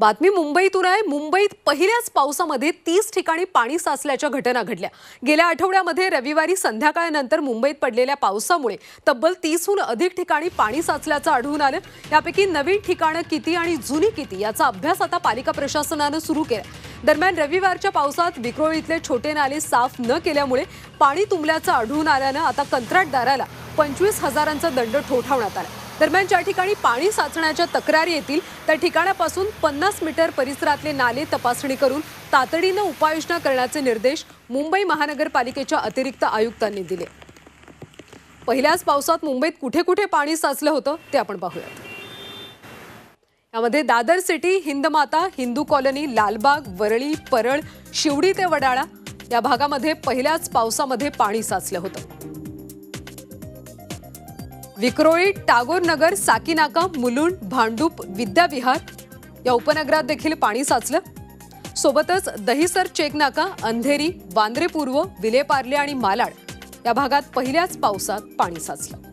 बातमी मुंबईतून आहे. मुंबईत पहिल्याच पावसामध्ये तीस ठिकाणी पाणी साचल्याच्या घटना घडल्या. गेल्या आठवड्यामध्ये रविवारी संध्याकाळनंतर मुंबईत पडलेल्या पावसामुळे तब्बल तीसहून अधिक ठिकाणी पाणी साचल्याचं आढळून आलं. यापैकी नवीन ठिकाणं किती आणि जुनी किती याचा अभ्यास आता पालिका प्रशासनानं सुरू केला. दरम्यान रविवारच्या पावसात विक्रोळीतले छोटे नाले साफ न केल्यामुळे पाणी तुंबल्याचं आढळून आल्यानं आता कंत्राटदाराला पंचवीस हजारांचा दंड ठोठावण्यात आला. दरम्यान ज्या ठिकाणी पाणी साचण्याच्या तक्रारी येतील त्या ठिकाणापासून पन्नास मीटर परिसरातले नाले तपासणी करून तातडीनं उपाययोजना करण्याचे निर्देश मुंबई महानगरपालिकेच्या अतिरिक्त आयुक्तांनी दिले. पहिल्याच पावसात मुंबईत कुठे कुठे पाणी साचलं होतं ते आपण पाहूयात. यामध्ये दादर सिटी हिंदमाता हिंदू कॉलनी लालबाग वरळी परळ शिवडी ते वडाळा या भागामध्ये पहिल्याच पावसामध्ये पाणी साचलं होतं. विक्रोळी टागोर नगर साकीनाका मुलुंड भांडूप विद्याविहार या उपनगरात देखील पाणी साचलं. सोबतच दहिसर चेकनाका अंधेरी वांद्रे पूर्व विलेपार्ले आणि मालाड या भागात पहिल्याच पावसात पाणी साचलं.